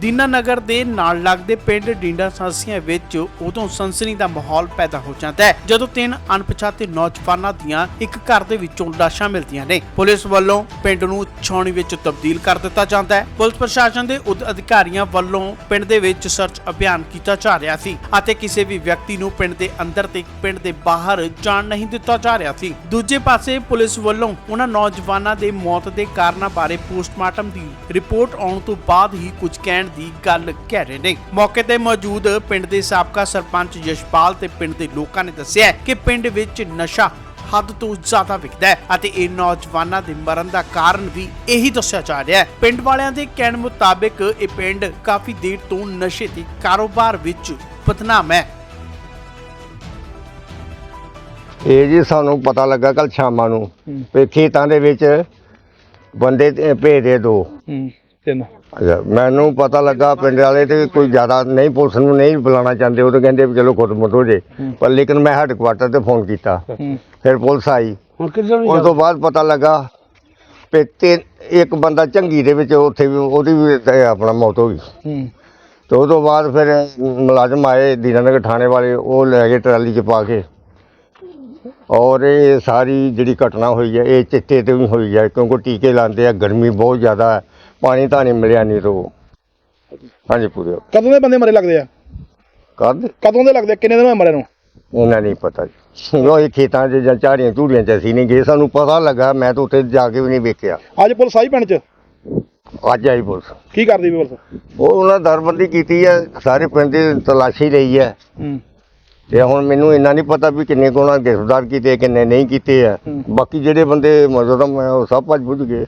ਦੀਨਾਨਗਰ ਦੇ ਨਾਲ ਲੱਗਦੇ ਪਿੰਡ ਡਿੰਡਾ ਸਾਂਸੀਆਂ ਵਿੱਚ ਉਦੋਂ ਸਨਸਨੀ ਦਾ ਮਾਹੌਲ ਪੈਦਾ ਹੋ ਜਾਂਦਾ ਹੈ, ਜਦੋਂ ਤਿੰਨ ਅਣਪਛਾਤੇ ਨੌਜਵਾਨਾਂ ਦੀਆਂ ਇੱਕ ਘਰ ਦੇ ਵਿੱਚੋਂ ਲਾਸ਼ਾਂ ਮਿਲਦੀਆਂ ਨੇ। ਪੁਲਿਸ ਵੱਲੋਂ ਪਿੰਡ ਨੂੰ ਛਾਉਣੀ ਵਿੱਚ ਤਬਦੀਲ ਕਰ ਦਿੱਤਾ ਜਾਂਦਾ ਹੈ। ਪੁਲਿਸ ਪ੍ਰਸ਼ਾਸਨ ਦੇ ਉਦ ਅਧਿਕਾਰੀਆਂ ਵੱਲੋਂ ਪਿੰਡ ਦੇ ਵਿੱਚ ਸਰਚ ਅਭਿਆਨ ਕੀਤਾ ਜਾ ਰਿਹਾ ਸੀ ਅਤੇ ਕਿਸੇ ਵੀ ਵਿਅਕਤੀ ਨੂੰ ਪਿੰਡ ਦੇ ਅੰਦਰ ਤੇ ਪਿੰਡ ਦੇ ਬਾਹਰ ਜਾਣ ਨਹੀਂ ਦਿੱਤਾ ਜਾ ਰਿਹਾ ਸੀ। ਦੂਜੇ ਪਾਸੇ ਪੁਲਿਸ ਵੱਲੋਂ ਉਹਨਾਂ ਨੌਜਵਾਨਾਂ ਦੇ ਮੌਤ ਦੇ ਕਾਰਨਾਂ ਬਾਰੇ ਪੋਸਟਮਾਰਟਮ ਦੀ ਰਿਪੋਰਟ ਆਉਣ ਤੋਂ ਬਾਅਦ ਹੀ ਕੁਝ ਕਹਿਣ ਦੀ ਗੱਲ ਕਹਿ ਰਹੇ ਨੇ। ਮੌਕੇ ਤੇ ਮੌਜੂਦ ਪਿੰਡ ਦੇ ਸਾਬਕਾ ਸਰਪੰਚ ਯਸ਼ਪਾਲ ਤੇ ਪਿੰਡ ਦੇ ਲੋਕਾਂ ਨੇ ਦੱਸਿਆ ਕਿ ਪਿੰਡ ਵਿੱਚ ਨਸ਼ਾ ਹੱਦ ਤੋਂ ਜ਼ਿਆਦਾ ਵਿਕਦਾ ਹੈ ਅਤੇ ਇਹ ਨੌਜਵਾਨਾਂ ਦੇ ਮਰਨ ਦਾ ਕਾਰਨ ਵੀ ਇਹੀ ਦੱਸਿਆ ਜਾ ਰਿਹਾ ਹੈ। ਪਿੰਡ ਵਾਲਿਆਂ ਦੇ ਕਹਿਣ ਮੁਤਾਬਕ ਇਹ ਪਿੰਡ ਕਾਫੀ ਦੇਰ ਤੋਂ ਨਸ਼ੇ ਦੇ ਕਾਰੋਬਾਰ ਵਿੱਚ ਬਦਨਾਮ ਹੈ। ਇਹ ਜੀ ਸਾਨੂੰ ਪਤਾ ਲੱਗਾ ਕੱਲ ਸ਼ਾਮਾਂ ਨੂੰ। ਵੀ ਖੇਤਾਂ ਦੇ ਵਿੱਚ ਬੰਦੇ ਭੇਜਦੇ ਦੋ। ਹੂੰ ਤਿੰਨ। ਮੈਨੂੰ ਪਤਾ ਲੱਗਾ ਪਿੰਡ ਵਾਲੇ ਤੇ ਕੋਈ ਜ਼ਿਆਦਾ ਨਹੀਂ ਪੁਲਿਸ ਨੂੰ ਨਹੀਂ ਬੁਲਾਉਣਾ ਚਾਹੁੰਦੇ ਉਹ ਤਾਂ ਕਹਿੰਦੇ ਵੀ ਚਲੋ ਖੁਦ ਮੁੱਤ ਹੋ ਜੇ। ਪਰ ਲੇਕਿਨ ਮੈਂ ਹੈਡਕੁਆਟਰ ਤੇ ਫੋਨ ਕੀਤਾ। ਫਿਰ ਪੁਲਿਸ ਆਈ। ਹੁਣ ਕਿੱਧਰ ਉਸ ਤੋਂ ਬਾਅਦ ਪਤਾ ਲੱਗਾ ਤੇ ਇੱਕ ਬੰਦਾ ਝੰਗੀ ਦੇ ਵਿੱਚ ਉੱਥੇ ਵੀ ਉਹਦੀ ਵੀ ਆਪਣਾ ਮੌਤ ਹੋ ਗਈ। ਤੇ ਉਹ ਤੋਂ ਬਾਅਦ ਫਿਰ ਮੁਲਾਜ਼ਮ ਆਏ ਦੀਨਾਨਗਰ ਥਾਣੇ ਵਾਲੇ ਉਹ ਲੈ ਗਏ ਟਰਾਲੀ 'ਚ ਪਾ ਕੇ। ਔਰ ਇਹ ਸਾਰੀ ਜਿਹੜੀ ਘਟਨਾ ਹੋਈ ਹੈ ਇਹ ਚਿੱਟੇ ਤੇ ਵੀ ਹੋਈ ਹੈ ਕਿਉਂਕਿ ਟੀਕੇ ਲਾਉਂਦੇ ਆ ਗਰਮੀ ਬਹੁਤ ਜ਼ਿਆਦਾ ਹੈ। ਪਾਣੀ ਤਾਂ ਨਹੀਂ ਮਿਲਿਆ ਨਹੀਂ ਰੋ। ਹਾਂਜੀ ਪੂਰੇ ਕਦੋਂ ਦੇ ਬੰਦੇ ਮਰੇ ਲੱਗਦੇ ਆ? ਕਰ ਕਦੋਂ ਦੇ ਲੱਗਦੇ ਆ? ਕਿੰਨੇ ਦਿਨ ਹੋਏ ਮਰੇ ਨੂੰ? ਉਹਨਾਂ ਨਹੀਂ ਪਤਾ ਜੀ। ਉਹ ਇਹ ਖੇਤਾਂ 'ਚ ਜਾਂ ਝਾੜੀਆਂ ਝੂੜੀਆਂ 'ਚ ਅਸੀਂ ਨਹੀਂ ਗਏ ਸਾਨੂੰ ਪਤਾ ਲੱਗਾ ਮੈਂ ਤਾਂ ਉੱਥੇ ਜਾ ਕੇ ਵੀ ਨਹੀਂ ਵੇਖਿਆ। ਅੱਜ ਪੁਲਿਸ ਆਈ ਪਿੰਡ ਚ? ਅੱਜ ਆਈ ਪੁਲਿਸ। ਕੀ ਕਰਦੀ ਵੀ ਪੁਲਿਸ? ਉਹ ਉਹਨਾਂ ਦਰਬੰਦੀ ਕੀਤੀ ਹੈ ਸਾਰੇ ਪਿੰਡ ਦੀ ਤਲਾਸ਼ੀ ਲਈ ਹੈ ਹੂੰ। ਤੇ ਹੁਣ ਮੈਨੂੰ ਇੰਨਾ ਨਹੀਂ ਪਤਾ ਵੀ ਕਿੰਨੇ ਕੋਣਾ ਗ੍ਰਿਫਤਾਰ ਕੀਤੇ ਕਿੰਨੇ ਨਹੀਂ ਕੀਤੇ ਆ। ਹੂੰ। ਬਾਕੀ ਜਿਹੜੇ ਬੰਦੇ ਮੌਜੂਦਾ ਮੈਂ ਉਹ ਸਭ ਭੱਜ ਭੁੱਜ ਗਏ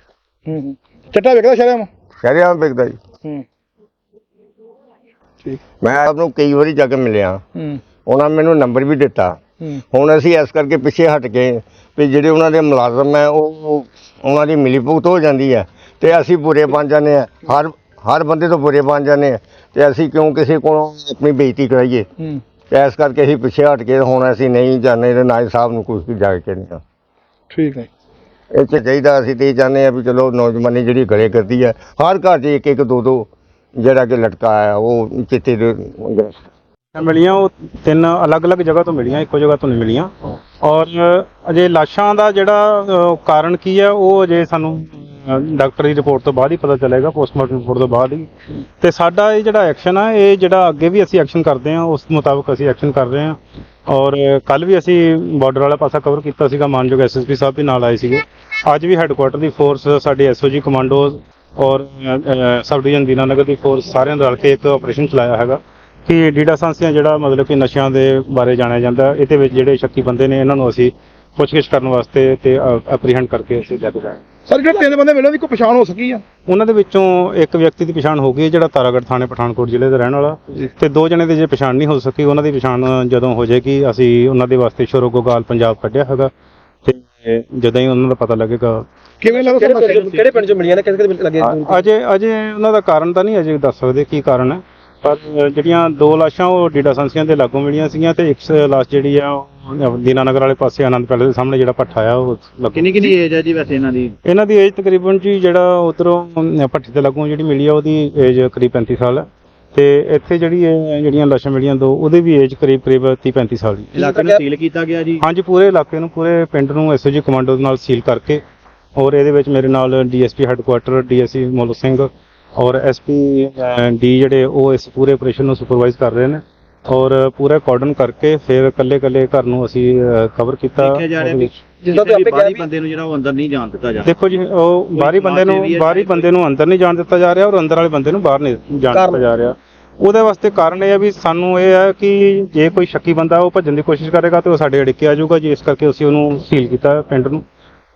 ਹੂੰ। ਚਿੱਟਾ ਵੇਖਦਾ ਸ਼ਰਮ ਸ਼ਰਿਆਮ ਵਿਕਦਾ ਜੀ। ਹੂੰ। ਠੀਕ। ਮੈਂ ਆਪ ਨੂੰ ਕਈ ਵਾਰੀ ਜਾ ਕੇ ਮਿਲਿਆ। ਹੂੰ। ਉਹਨਾਂ ਨੇ ਮੈਨੂੰ ਨੰਬਰ ਵੀ ਦਿੱਤਾ। ਹੂੰ। ਹੁਣ ਅਸੀਂ ਇਸ ਕਰਕੇ ਪਿੱਛੇ ਹਟ ਗਏ ਵੀ ਜਿਹੜੇ ਉਹਨਾਂ ਦੇ ਮੁਲਾਜ਼ਮ ਹੈ ਉਹ ਉਹ- ਉਹਨਾਂ ਦੀ ਮਿਲੀ ਭੁਗਤ ਹੋ ਜਾਂਦੀ ਹੈ ਤੇ ਅਸੀਂ ਬੁਰੇ ਬਣ ਜਾਂਦੇ ਆ ਹਰ ਹਰ ਬੰਦੇ ਤੋਂ ਬੁਰੇ ਬਣ ਜਾਂਦੇ ਆ ਤੇ ਅਸੀਂ ਕਿਉਂ ਕਿਸੇ ਕੋਲੋਂ ਆਪਣੀ ਬੇਇੱਜ਼ਤੀ ਕਰਾਈਏ? ਹੂੰ। ਤੇ ਇਸ ਕਰਕੇ ਅਸੀਂ ਪਿੱਛੇ ਹਟ ਕੇ ਹੁਣ ਅਸੀਂ ਨਹੀਂ ਜਾਂਦੇ ਤੇ ਨਾਇਬ ਸਾਹਿਬ ਨੂੰ ਕੁਝ ਵੀ ਜਾ ਕੇ ਕਹਿੰਦੇ ਹਾਂ। ਠੀਕ ਹੈ। ਇਹ 'ਚ ਚਾਹੀਦਾ ਅਸੀਂ ਤੇ ਇਹ ਚਾਹੁੰਦੇ ਆ ਵੀ ਚਲੋ ਨੌਜਵਾਨੀ ਜਿਹੜੀ ਗਲੇ ਕਰਦੀ ਹੈ ਹਰ ਘਰ 'ਚ ਇੱਕ ਇੱਕ ਦੋ ਦੋ ਜਿਹੜਾ ਕਿ ਲਟਕਾ ਆ ਉਹ ਚਿੱਟੇ ਦੇ ਮਿਲੀਆਂ ਉਹ ਤਿੰਨ ਅਲੱਗ-ਅਲੱਗ ਜਗ੍ਹਾ ਤੋਂ ਮਿਲੀਆਂ ਇੱਕੋ ਜਗ੍ਹਾ ਤੋਂ ਨਹੀਂ ਮਿਲੀਆਂ। ਔਰ ਅਜੇ ਲਾਸ਼ਾਂ ਦਾ ਜਿਹੜਾ ਅ, ਕਾਰਨ ਕੀ ਹੈ ਉਹ ਅਜੇ ਸਾਨੂੰ ਡਾਕਟਰ ਦੀ ਰਿਪੋਰਟ ਤੋਂ ਬਾਅਦ ਹੀ ਪਤਾ ਚੱਲੇਗਾ, ਪੋਸਟਮਾਰਟਮ ਰਿਪੋਰਟ ਤੋਂ ਬਾਅਦ ਹੀ। ਤੇ ਸਾਡਾ ਇਹ ਜਿਹੜਾ ਐਕਸ਼ਨ ਆ, ਇਹ ਜਿਹੜਾ ਅੱਗੇ ਵੀ ਅਸੀਂ ਐਕਸ਼ਨ ਕਰਦੇ ਹਾਂ, ਉਸ ਮੁਤਾਬਕ ਅਸੀਂ ਐਕਸ਼ਨ ਕਰ ਰਹੇ ਹਾਂ। ਔਰ ਕੱਲ ਵੀ ਅਸੀਂ ਬਾਰਡਰ ਵਾਲਾ ਪਾਸਾ ਕਵਰ ਕੀਤਾ ਸੀਗਾ, ਮਾਨਯੋਗ ਐਸਐਸਪੀ ਸਾਹਿਬ ਵੀ ਨਾਲ ਆਏ ਸੀਗੇ। ਅੱਜ ਵੀ ਹੈੱਡਕੁਆਟਰ ਦੀ ਫੋਰਸ ਸਾਡੇ ਐਸਓਜੀ ਕਮਾਂਡੋ ਔਰ ਸਬ ਡਿਵੀਜ਼ਨ ਦੀਨਾਨਗਰ ਦੀ ਫੋਰਸ ਸਾਰਿਆਂ ਨੇ ਰਲ ਕੇ ਇੱਕ ਆਪਰੇਸ਼ਨ ਚਲਾਇਆ ਹੈਗਾ। ਕਿ ਡੀਡਾ ਸਾਂਸੀਆਂ ਜਿਹੜਾ ਮਤਲਬ ਕਿ ਨਸ਼ਿਆਂ ਦੇ ਬਾਰੇ ਜਾਣਿਆ ਜਾਂਦਾ, ਇਹਦੇ ਵਿੱਚ ਜਿਹੜੇ ਸ਼ੱਕੀ ਬੰਦੇ ਨੇ, ਇਹਨਾਂ ਨੂੰ ਅਸੀਂ ਪੁੱਛਗਿੱਛ ਕਰਨ ਵਾਸਤੇ ਤੇ ਐਪਰੀਹੈਂਡ ਕਰਕੇ ਅਸੀਂ ਲੈ ਕੇ ਜਾਏ ਸਰ ਜਿਹੜੇ ਤਿੰਨ ਬੰਦੇ ਮਿਲੇ ਦੀ ਕੋਈ ਪਛਾਣ ਹੋ ਸਕੀ ਆ? ਉਹਨਾਂ ਦੇ ਵਿੱਚੋਂ ਇੱਕ ਵਿਅਕਤੀ ਦੀ ਪਛਾਣ ਹੋ ਗਈ ਹੈ, ਜਿਹੜਾ ਤਾਰਾਗੜ੍ਹ ਥਾਣੇ ਪਠਾਨਕੋਟ ਜ਼ਿਲ੍ਹੇ ਦਾ ਰਹਿਣ ਵਾਲਾ। ਤੇ ਦੋ ਜਣੇ ਦੀ ਜੇ ਪਛਾਣ ਨਹੀਂ ਹੋ ਸਕੀ ਉਹਨਾਂ ਦੀ ਪਛਾਣ ਜਦੋਂ ਹੋ ਜਾਏਗੀ ਅਸੀਂ ਉਹਨਾਂ ਦੇ ਵਾਸਤੇ ਸ਼ੋਰੋ ਗੋਗਾਲ ਪੰਜਾਬ ਕੱਢਿਆ ਹੈਗਾ। ਤੇ ਜਦੋਂ ਹੀ ਉਹਨਾਂ ਦਾ ਪਤਾ ਲੱਗੇਗਾ। ਕਿਵੇਂ ਲੱਗਦਾ ਕਿਹੜੇ ਪਿੰਡ ਚ ਮਿਲੀਆਂ ਨੇ? ਕਿਹਦੇ ਕਿਹਦੇ ਲੱਗੇ ਅਜੇ ਅਜੇ ਉਹਨਾਂ ਦਾ ਕਾਰਨ ਤਾਂ ਨਹੀਂ ਅਜੇ ਦੱਸ ਸਕਦੇ ਕੀ ਕਾਰਨ ਹੈ। ਪਰ ਅ, ਜਿਹੜੀਆਂ ਦੋ ਲਾਸ਼ਾਂ ਉਹ ਡੀਡਾ ਸੰਸੀਆਂ ਦੇ ਲਾਗੋਂ ਮਿਲੀਆਂ ਸੀਗੀਆਂ ਤੇ ਇੱਕ ਲਾਸ਼ ਜਿਹੜੀ ਆ ਉਹ ਦੀਨਾਨਗਰ ਵਾਲੇ ਪਾਸੇ ਆਨੰਦ ਪੈਲੇਸ ਦੇ ਸਾਹਮਣੇ ਜਿਹੜਾ ਭੱਠਾ ਆ ਉਹ ਲਾਗੋਂ। ਕਿੰਨੀ ਕਿੰਨੀ ਏਜ ਹੈ ਜੀ ਵੈਸੇ ਇਹਨਾਂ ਦੀ? ਇਹਨਾਂ ਦੀ ਏਜ ਤਕਰੀਬਨ ਜੀ ਜਿਹੜਾ ਉਧਰੋਂ ਭੱਠੇ ਤੇ ਲੱਗੋਂ ਜਿਹੜੀ ਮਿਲੀ ਆ ਉਹਦੀ ਏਜ ਕਰੀਬ 35 ਸਾਲ ਹੈ ਤੇ ਇੱਥੇ ਜਿਹੜੀ ਇਹ ਜਿਹੜੀਆਂ ਲਾਸ਼ਾਂ ਮਿਲੀਆਂ ਦੋ ਉਹਦੀ ਵੀ ਏਜ ਕਰੀਬ ਕਰੀਬ 30 35 ਸਾਲ ਦੀ ਇਲਾਕੇ ਨੂੰ ਸੀਲ ਕੀਤਾ ਗਿਆ ਜੀ? ਹਾਂਜੀ ਪੂਰੇ ਇਲਾਕੇ ਨੂੰ ਪੂਰੇ ਪਿੰਡ ਨੂੰ ਐਸਓਜੀ ਕਮਾਂਡੋ ਦੇ ਨਾਲ ਸੀਲ ਕਰਕੇ ਔਰ ਇਹਦੇ ਵਿੱਚ ਮੇਰੇ ਨਾਲ DSP headquarter DSC Molu Singh ਔਰ ਐਸਪੀ ਡੀ ਜਿਹੜੇ ਉਹ ਇਸ ਪੂਰੇ ਆਪਰੇਸ਼ਨ ਨੂੰ ਸੁਪਰਵਾਈਜ਼ ਕਰ ਰਹੇ ਨੇ। ਔਰ ਪੂਰਾ ਕਾਰਡਨ ਕਰਕੇ ਫਿਰ ਇਕੱਲੇ ਇਕੱਲੇ ਘਰ ਨੂੰ ਅਸੀਂ ਕਵਰ ਕੀਤਾ। ਦੇਖਿਆ ਜਾ ਰਿਹਾ ਉਹਦੇ ਵੀ ਵਿੱਚ- ਜਿਸ ਦਾ ਆਪੇ ਬਾਹਰੀ ਬੰਦੇ ਨੂੰ ਜਿਹੜਾ ਉਹ ਅੰਦਰ ਨਹੀਂ ਜਾਣ ਦਿੱਤਾ ਜਾ ਦੇਖੋ ਜੀ ਉਹ ਬਾਹਰੀ ਬੰਦੇ ਨੂੰ ਬਾਹਰੀ ਬੰਦੇ ਨੂੰ ਅੰਦਰ ਨਹੀਂ ਜਾਣ ਦਿੱਤਾ ਜਾ ਰਿਹਾ ਔਰ ਅੰਦਰ ਵਾਲੇ ਬੰਦੇ ਨੂੰ ਬਾਹਰ ਨਹੀਂ ਜਾਣ ਦਿੱਤਾ ਜਾ ਰਿਹਾ। ਉਹਦੇ ਵਾਸਤੇ ਕਾਰਨ ਇਹ ਹੈ ਵੀ ਸਾਨੂੰ ਇਹ ਹੈ ਕਿ ਜੇ ਕੋਈ ਸ਼ੱਕੀ ਬੰਦਾ ਉਹ ਭੱਜਣ ਦੀ ਕੋਸ਼ਿਸ਼ ਕਰੇਗਾ ਤੇ ਉਹ ਸਾਡੇ ਅੜਿੱਕੇ ਆ ਜਾਊਗਾ ਜੀ। ਇਸ ਕਰਕੇ ਅਸੀਂ ਉਹਨੂੰ ਸੀਲ ਕੀਤਾ ਪਿੰਡ ਨੂੰ।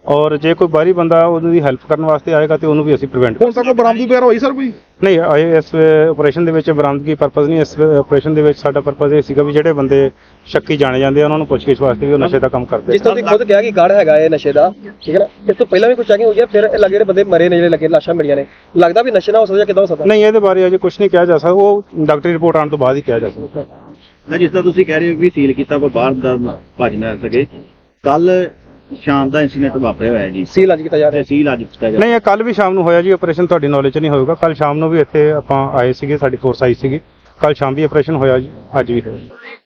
ਔਰ ਜੇ ਕੋਈ ਬਾਹਰੀ ਬੰਦਾ ਉਹਦੀ ਹੈਲਪ ਕਰਨ ਵਾਸਤੇ ਆਏਗਾ ਤੇ ਉਹਨੂੰ ਵੀ ਅਸੀਂ ਪ੍ਰੀਵੈਂਟ ਹੁਣ ਤੱਕ ਕੋਈ ਬਰਾਮਦੀ ਵਗੈਰਾ ਹੋਈ ਸਰ ਕੋਈ? ਨਹੀਂ ਇਹ ਇਸ ਆਪਰੇਸ਼ਨ ਦੇ ਵਿੱਚ ਬਰਾਮਦਗੀ ਪਰਪਸ ਨਹੀਂ ਇਸ ਆਪਰੇਸ਼ਨ ਦੇ ਵਿੱਚ ਸਾਡਾ ਪਰਪਸ ਇਹ ਸੀਗਾ ਵੀ ਜਿਹੜੇ ਬੰਦੇ ਸ਼ੱਕੀ ਜਾਣੇ ਜਾਂਦੇ ਆ ਉਹਨਾਂ ਨੂੰ ਪੁੱਛਗਿੱਛ ਵਾਸਤੇ ਵੀ ਉਹ ਨਸ਼ੇ ਦਾ ਕੰਮ ਕਰਦੇ ਜਿਸ ਤਰ੍ਹਾਂ ਤੁਸੀਂ ਖੁਦ ਕਿਹਾ ਕਿ ਗੜ ਹੈਗਾ ਇਹ ਨਸ਼ੇ ਦਾ ਠੀਕ ਹੈ ਨਾ? ਇਸ ਤੋਂ ਪਹਿਲਾਂ ਵੀ ਕੁਝ ਚੈਕਿੰਗ ਹੋਈ ਹੈ ਫਿਰ ਇਹ ਲੱਗੇ ਜਿਹੜੇ ਬੰਦੇ ਮਰੇ ਨੇ ਜਿਹੜੇ ਲੱਗੇ ਲਾਸ਼ਾਂ ਮਿਲੀਆਂ ਨੇ। ਲੱਗਦਾ ਵੀ ਨਸ਼ੇ ਨਾਲ ਹੋ ਸਕਦਾ ਕਿਦਾਂ ਹੋ ਸਕਦਾ? ਨਹੀਂ ਇਹਦੇ ਬਾਰੇ ਅਜੇ ਕੁਝ ਨਹੀਂ ਕਿਹਾ ਜਾ ਸਕਦਾ ਉਹ ਡਾਕਟਰੀ ਰਿਪੋਰਟ ਆਉਣ ਤੋਂ ਬਾਅਦ ਹੀ ਕਿਹਾ ਜਾ ਸਕਦਾ। ਨਾ ਜਿਸ ਤਰ੍ਹਾਂ ਤੁਸੀਂ ਕਹਿ ਰਹੇ ਹੋ ਵੀ ਸੀਲ ਕੀਤਾ ਕੋਈ ਬਾਹਰ ਦਾ ਭੱਜ ਨਾ ਸਕੇ ਕੱਲ ਸ਼ਾਮ ਦਾ ਇਨਸੀਡੈਂਟ ਵਾਪਰਿਆ ਹੋਇਆ ਜੀ। ਸੀਲ ਅੱਜ ਕੀਤਾ ਜਾ ਰਿਹਾ। ਤਹਿਸੀਲ ਅੱਜ ਕੀਤਾ ਜਾ ਨਹੀਂ ਇਹ ਕੱਲ ਵੀ ਸ਼ਾਮ ਨੂੰ ਹੋਇਆ ਜੀ ਆਪਰੇਸ਼ਨ ਤੁਹਾਡੀ ਨੌਲੇਜ 'ਚ ਨਹੀਂ ਹੋਊਗਾ ਕੱਲ ਸ਼ਾਮ ਨੂੰ ਵੀ ਇੱਥੇ ਆਪਾਂ ਆਏ ਸੀਗੇ ਸਾਡੀ ਫੋਰਸ ਆਈ ਸੀਗੀ। ਕੱਲ ਸ਼ਾਮ ਵੀ ਆਪਰੇਸ਼ਨ ਹੋਇਆ ਜੀ ਅੱਜ ਵੀ ਹੋਇਆ